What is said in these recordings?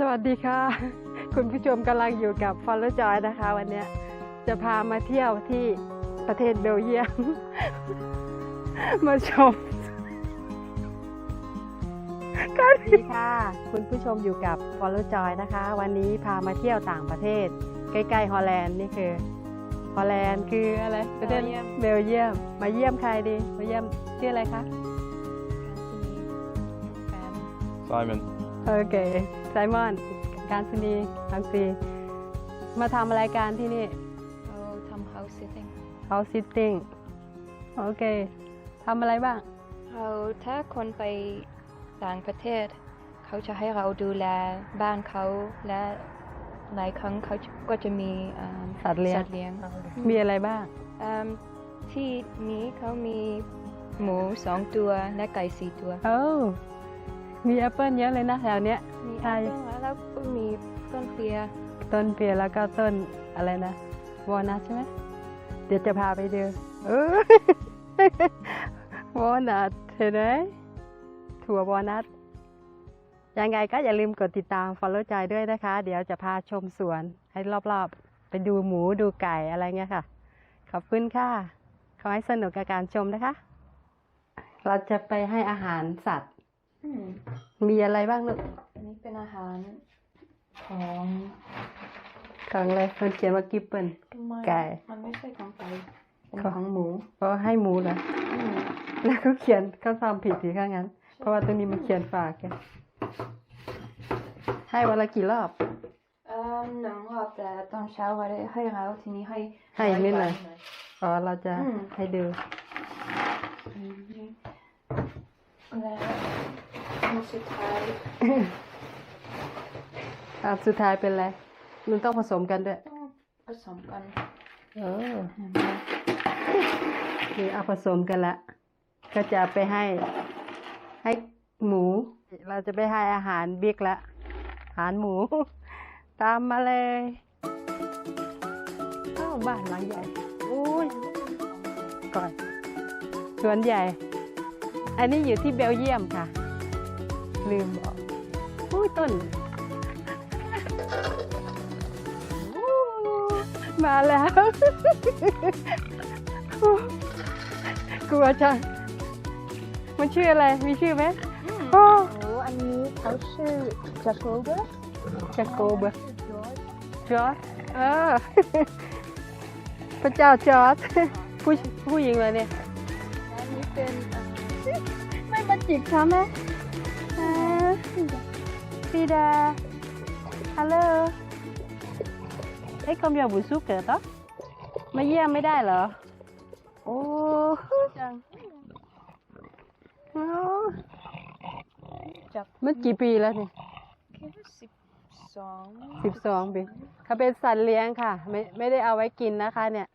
สวัสดีค่ะ คุณผู้ชมกำลังอยู่กับฟอลล์จอยนะคะ วันเนี้ยจะพามาเที่ยวที่ประเทศเบลเยียม มาชมสวัสดีค่ะ คุณผู้ชมอยู่กับฟอลล์จอยนะคะ วันนี้พามาเที่ยวต่างประเทศ ใกล้ๆฮอลแลนด์นี่คือฮอลแลนด์คืออะไรประเทศเบลเยียมเบลเยียมมาเยี่ยมใครดี มาเยี่ยมชื่ออะไรคะ Simon. โอเคไซมอน การสนีทังซีมาทำรายการที่นี่เราทำ house sitting House Sitting โอเคทำอะไรบ้างเราถ้าคนไปต่างประเทศ เขาจะให้เราดูแลบ้านเขาและหลายครั้งเขาก็จะมีอ่าสัตว์เลี้ยงสัตว์เลี้ยงมีอะไรบ้างอืมที่นี้เขามีหมูสองตัวและไก่สี่ตัว โอ้ มีแอปเปิลเยอะเลยนะแถวเนี้ยมีใช่แอปเปิ้ลแล้วก็มีต้นเปียต้นเปียแล้วก็ต้นอะไรนะวอลนัทใช่ไหมเดี๋ยวจะพาไปดูเออวอลนัทเห็นไหมถั่ววอลนัทยังไงก็อย่าลืมกดติดตาม follow ใจด้วยนะคะ เดี๋ยวจะพาชมสวนให้รอบๆ ไปดูหมูดูไก่อะไรเงี้ยค่ะ ขอบคุณค่ะ ขอให้สนุกกับการชมนะคะ เราจะไปให้อาหารสัตว์ มีอะไรบ้างลูก อันนี้เป็นอาหารของของอะไรมันเขียนว่ากิปเปิลไม่ไก่ มันไม่ใช่ของไก่เป็นของของหมูเพราะให้หมูเหรออืมแล้วเขาเขียนเขาทำผิดสิข้างนั้น เพราะว่าตัวนี้มันเขียนฝากแกให้วันละกี่รอบเอ่อหนึ่งรอบแต่ตอนเช้าวันให้เราทีนี้ให้ให้อีกนิดหน่อยหน่อยอ๋อเราจะอืมให้ดูอืมแล้ว อันสุดท้ายอะสุดท้ายเป็นอะไร มันต้องผสมกันด้วย ต้องผสมกัน เออนี่เอาผสมกันละ ก็จะไปให้ ให้หมู เราจะไปให้อาหารบิ๊กละ อาหารหมู ตามมาเลยอ้าวบ้านหลังใหญ่อุ้ยก่อน สวนใหญ่ อันนี้อยู่ที่เบลเยียมค่ะ ลืมบอกอุ้ยต้นอู้มาแล้ว กลัวจัง มันชื่ออะไร มีชื่อไหมโอ้โอ้อันนี้เขาชื่อจักรเบอร์จะโกเบอร์จอร์ดเออพระเจ้าจอร์ดผู้ผู้หญิงเลยเนี่ยอันนี้เป็นเอ่อไม่มาจิกฉันนะอ่าปีดาฮัลโหลเอ้ยคอม ยาบุสุกเกิดต่อมาเยี่ยมไม่ได้เหรอโอ้จังโอ้จักรมันกี่ปีแล้วเนี่ยคิดว่าสิบสองสิบสองปีเขาเป็นสัตว์เลี้ยงค่ะ ไม่ไม่ได้เอาไว้กินนะคะ เนี่ย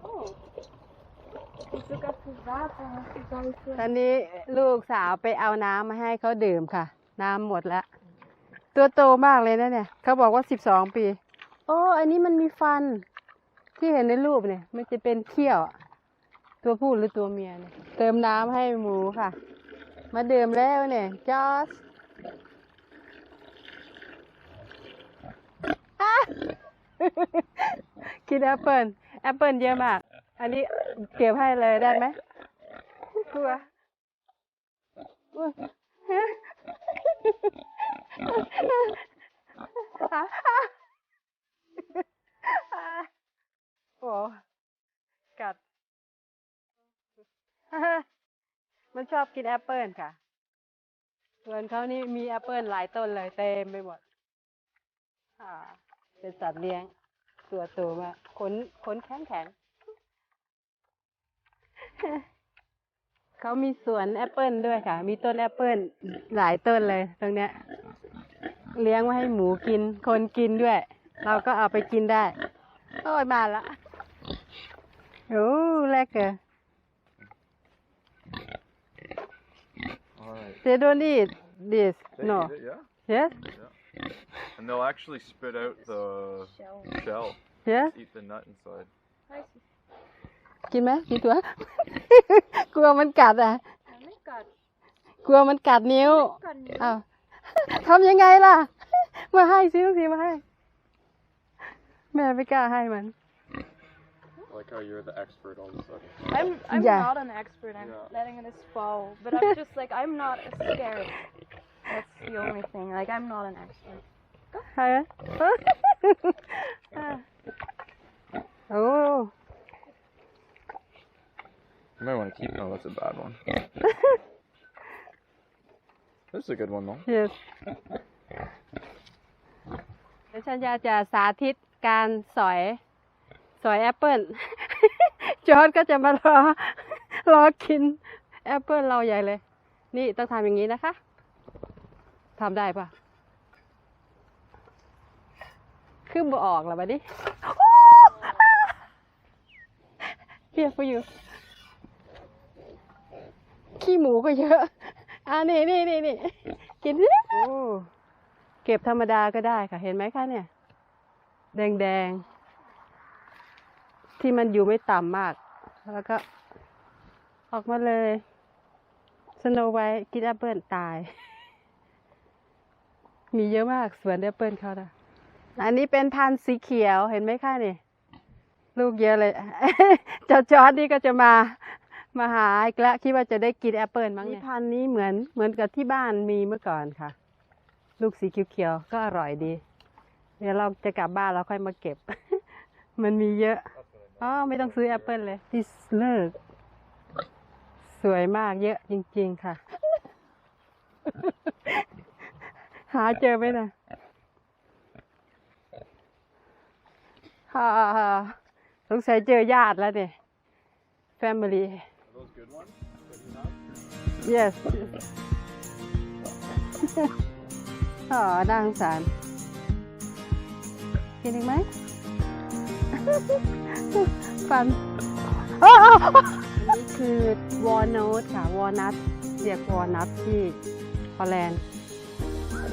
โอ้คือสุกัสุดาแต่สุดาคือตอนนี้ลูกสาวไปเอาน้ำมาให้เขาดื่มค่ะ น้ำหมดแล้ว ตัวโตมากเลยนะเนี่ย เขาบอกว่าสิบสองปี โอ้ อันนี้มันมีฟัน ที่เห็นในรูปเนี่ย มันจะเป็นเขี้ยวอะตัวผู้หรือตัวเมียเนี่ย เติมน้ำให้หมูค่ะ มาดื่มแล้วเนี่ย จอสอะกินแอปเปิลแอปเปิลเยอะมาก อันนี้ เก็บให้เลยได้ไหมกลัวโอ้กัด มันชอบกินแอปเปิลค่ะส่วนเขานี่มีแอปเปิลหลายต้นเลยเต็มไปหมด อ่า เป็นสัตว์เลี้ยง ตัวโตมากขนขนแข็งแข็ง เขามีสวนแอปเปิลด้วยค่ะ มีต้นแอปเปิลหลายต้นเลย ตรงเนี้ย เลี้ยงไว้ให้หมูกิน คนกินด้วย เราก็เอาไปกินได้ โอ้ยมาละโอ้แลกเกอ Alright. they don't eat this They no eat it, yeah. yes And they'll actually spit out the shell shell, yes eat the nut inside. กินไหมกินตัว กลัวมันกัดอะมันไม่กัดกลัวมันกัดนิ้วกัดนิ้วอ้าวทำยังไงล่ะ มาให้ซิลูกทีมาให้ แม่ไม่กล้าให้มัน Like how you're the expert all of a sudden. I'm I'm Yeah. not an expert. I'm Yeah. letting this fall, but I'm just like I'm not scared. That's the only thing. Like I'm not an expert. ใช่ไหม โอ้ You might want to keep. No, that's a bad one. this is a good one though. yes เดี๋ยวฉันจะจะสาธิตการสอย สอยแอปเปิล จอร์ดก็จะมารอ รอกิน แอปเปิลเราใหญ่เลย นี่ต้องทำอย่างนี้นะคะทำได้ปะขึ้นบ่ออกแล้วบัดนี้เพีย for you ขี้หมูก็เยอะอ่านี่นี่นี่นี่กินโอ้เก็บธรรมดาก็ได้ค่ะ เห็นไหมคะเนี่ย แดงแดงที่มันอยู่ไม่ต่ำมาก แล้วก็ ออกมาเลยสโนไว้กินแอปเปิลตาย มีเยอะมากสวนแอปเปิลเขานะอันนี้เป็นพันธุ์สีเขียวเห็นไหมคะนี่ ลูกเยอะเลย เจ้าจอร์ดนี่ก็จะมา มาหาอีกแล้วคิดว่าจะได้กินแอปเปิลมั้งเนี่ยพันธุ์นี้เหมือนเหมือนกับที่บ้านมีเมื่อก่อนค่ะ ลูกสีเขียวๆก็อร่อยดี เดี๋ยวเราจะกลับบ้านเราค่อยมาเก็บ มันมีเยอะอ๋อไม่ต้องซื้อแอปเปิลเลยดิสเลิก สวยมากเยอะจริง ๆ ค่ะ หาเจอไหมนะฮ่าสงสัยเจอญาติแล้วเนี่ย family good ones that you have? yes อ๋อน่าสงสาร กินอีกไหม ฟันอ้าวอันนี้คือวอลนัทค่ะ วอลนัทเรียกวอลนัทที่ฮอลแลนด์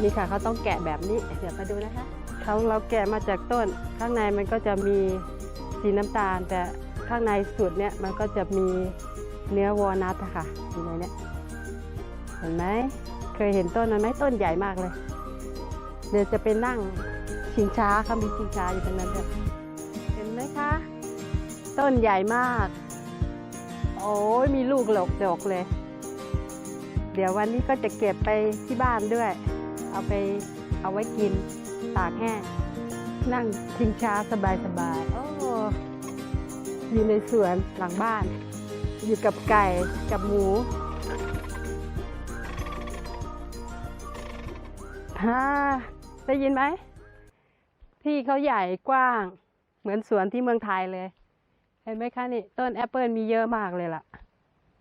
นี่ค่ะเขาต้องแกะแบบนี้ เดี๋ยวมาดูนะคะเขาเราแกะมาจากต้น ข้างในมันก็จะมีสีน้ำตาล แต่ข้างในสุดเนี่ยมันก็จะมี เนื้อวอลนัทค่ะอยู่ในเนี้ยเห็นไหมเคยเห็นต้นมันไหมต้นใหญ่มากเลย เดี๋ยวจะไปนั่งชิงช้าเขามีชิงช้าอยู่ตรงนั้นด้วยเห็นไหมคะ ต้นใหญ่มาก โอ้ยมีลูกหลกดอกเลย เดี๋ยววันนี้ก็จะเก็บไปที่บ้านด้วย เอาไปเอาไว้กินตากแห้งนั่งชิงช้าสบายๆโอ้อยู่ในสวนหลังบ้าน อยู่กับไก่กับหมูฮ่าได้ยินไหม ที่เขาใหญ่กว้าง เหมือนสวนที่เมืองไทยเลย เห็นไหมคะนี่ ต้นแอปเปิลมีเยอะมากเลยล่ะ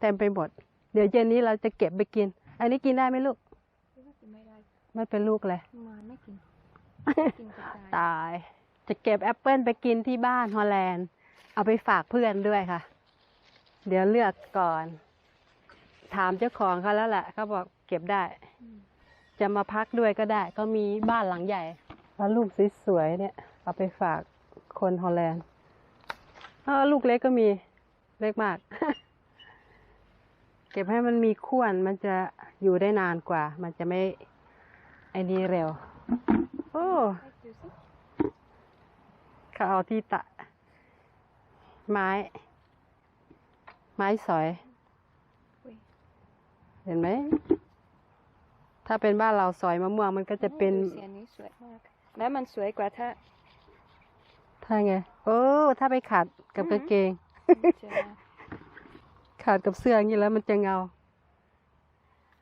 เต็มไปหมด เดี๋ยวเย็นนี้เราจะเก็บไปกิน อันนี้กินได้ไหมลูก ไม่เป็นลูกเลยไม่กินกินกระจายตาย จะเก็บแอปเปิลไปกินที่บ้านฮอลแลนด์ เอาไปฝากเพื่อนด้วยค่ะ เดี๋ยวเลือกก่อน ถามเจ้าของเขาแล้วแหละเขาบอกเก็บได้ จะมาพักด้วยก็ได้ ก็มีบ้านหลังใหญ่ แล้วลูกสวยๆเนี่ย เอาไปฝากคนฮอลแลนด์เออลูกเล็กก็มีเล็กมาก เก็บให้มันมีข่วนมันจะอยู่ได้นานกว่า มันจะไม่ไอ้นี่เร็ว โอ้ดูสิเขาเอาที่ตะ ไม้ ไม้สอยอุ๊ยเห็นไหม ถ้าเป็นบ้านเราสอยมะม่วงมันก็จะเป็นดูสียงนี้สวยมากแม้มันสวยกว่าถ้าถ้าไงโอ้ถ้าไปขัดกับกางเกง จะขาดกับเสื้ออย่างนี้แล้วมันจะเงา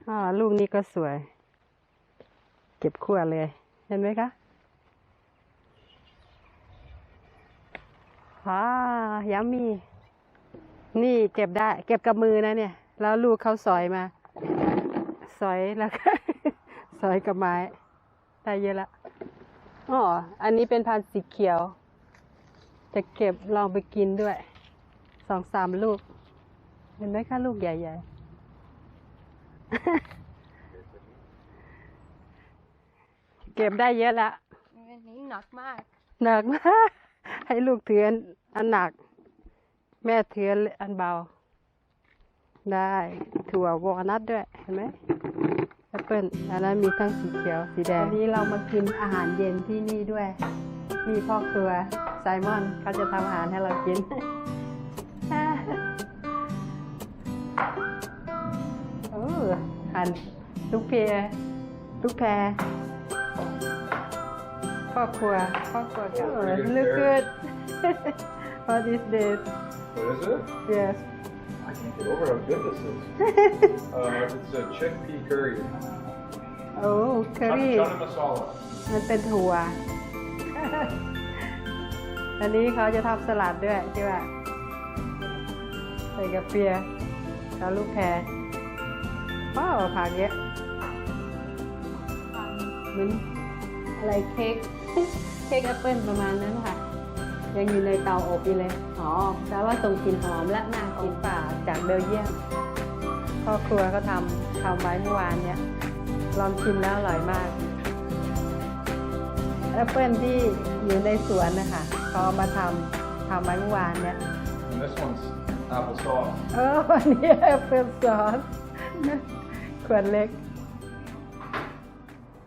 อ่าลูกนี้ก็สวย เก็บขั้วเลย เห็นไหมคะว้ายามี นี่เก็บได้ เก็บกับมือนะเนี่ย แล้วลูกเขาสอยมา สอยแล้วก็สอยกับไม้ได้เยอะละอ๋ออันนี้เป็นพันธุ์สีเขียว จะเก็บลองไปกินด้วยสองสามลูก เห็นไหมคะลูกใหญ่ๆ เก็บได้เยอะละอันนี้หนักมาก หนักมาก ให้ลูกถืออันอันหนัก แม่ถืออันเบา ได้ถั่ววอลนัทด้วย เห็นไหมแอปเปิลอันนั้นมีทั้งสีเขียวสีแดงวันนี้เรามากินอาหารเย็นที่นี่ด้วยมีพ่อครัวไซมอนเขาจะทำอาหารให้เรากินโอ้หั่นลูกเพียลูกแพรพ่อครัวพ่อครัวกับ Pretty good look carrot. good what is this What is it? yes I can't get over how good this is. uh, it's a chickpea curry. โอ้เคอรี่ Chana masala. มันเป็นถั่ว อันนี้เขาจะทำสลัดด้วยใช่ป่ะใส่กาเฟียแล้วลูกแพรว้าวผักเยอะเหมือนอะไรเค้ก เค้กแอปเปิลประมาณนั้นค่ะ ยังอยู่ในเตาอบอยู่เลย อ๋อแปลว่าส่งกลิ่นหอมและน่ากินป่าจากเบลเยียมพ่อครัวก็ทำทำไว้เมื่อวานเนี่ย ลองชิมแล้วอร่อยมากแอปเปิลที่อยู่ในสวนนะคะเขาเอามาทำทำไว้เมื่อวานเนี่ย And this one's applesauce. เออวันนี้แอปเปิลซอสขวดเล็ก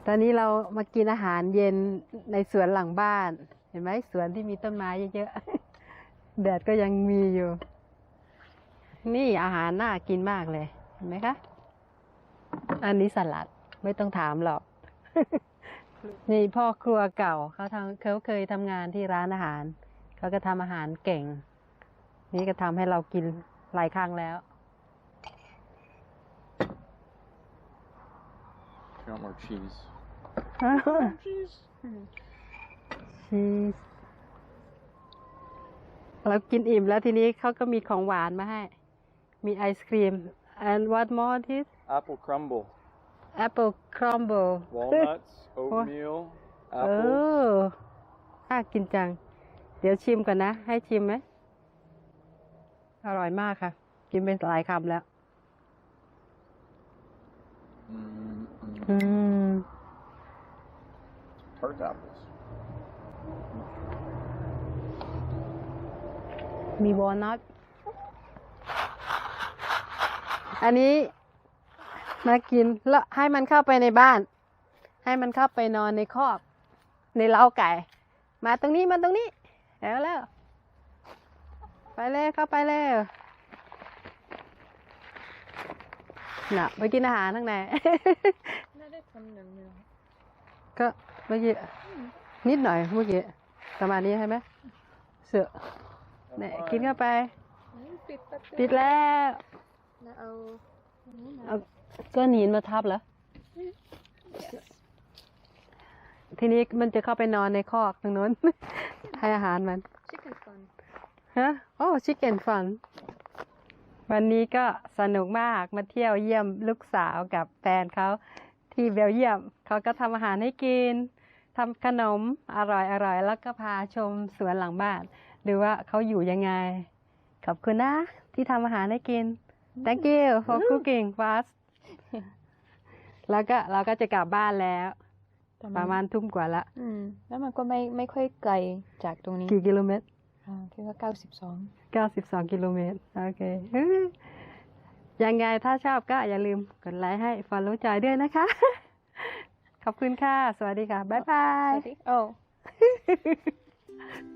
ตอนนี้เรามากินอาหารเย็นในสวนหลังบ้านเห็นไหมสวนที่มีต้นไม้เยอะๆแดดก็ยังมีอยู่ นี่อาหารน่ากินมากเลย เห็นไหมคะ อันนี้สลัดไม่ต้องถามหรอก นี่พ่อครัวเก่าเขาทำเขาเคยทำงานที่ร้านอาหาร เขาก็ทำอาหารเก่ง นี่ก็ทำให้เรากินหลายครั้งแล้ว If you want more cheese. ชีสเรากินอิ่มแล้วทีนี้เขาก็มีของหวานมาให้ มีไอศครีม and what more this Apple crumble. apple crumble Walnuts, oatmeal, เออน่ากินจัง เดี๋ยวชิมก่อนนะ ให้ชิมไหม อร่อยมากค่ะ กินเป็นหลายคำแล้ว Mm, อืม tart apples. มีวอลนัทอันนี้มากินแล้วให้มันเข้าไปในบ้าน ให้มันเข้าไปนอนในคอก ในเล้าไก่ มาตรงนี้มาตรงนี้ แล้วแล้ว ไปเลยเข้าไปเลยน่ะไปกินอาหารข้างในน่าได้ทำหนึ่งหนึ่งก็เมื่อกี้นิดหน่อยเมื่อกี้ประมาณนี้ใช่ไหมเสือ เนี่ยกินเข้าไป ปิดประตูปิดแล้วแล้วเอาเอาก้อนหินมาทับเหรอทีนี้มันจะเข้าไปนอนในคอกตรงนู้น ให้อาหารมันชิคเก้นฟันฮะโอ้ชิคเก้นฟันวันนี้ก็สนุกมากมาเที่ยวเยี่ยมลูกสาวกับแฟนเขาที่เบลเยียมเขาก็ทำอาหารให้กินทำขนมอร่อยอร่อยแล้วก็พาชมสวนหลังบ้าน ดูว่าเขาอยู่ยังไง ขอบคุณนะ ที่ทำอาหารให้กิน thank you for cooking for us แล้วก็เราก็จะกลับบ้านแล้ว ประมาณทุ่มกว่าละอืม แล้วมันก็ไม่ไม่ค่อยไกลจากตรงนี้ กี่กิโลเมตรอ่าคิดว่าเก้าสิบสอง92กิโลเมตร โอเค ยังไงถ้าชอบก็อย่าลืมกดไลค์ให้ follow จอยด้วยนะคะ ขอบคุณค่ะ สวัสดีค่ะ บ๊ายบาย โอ้ส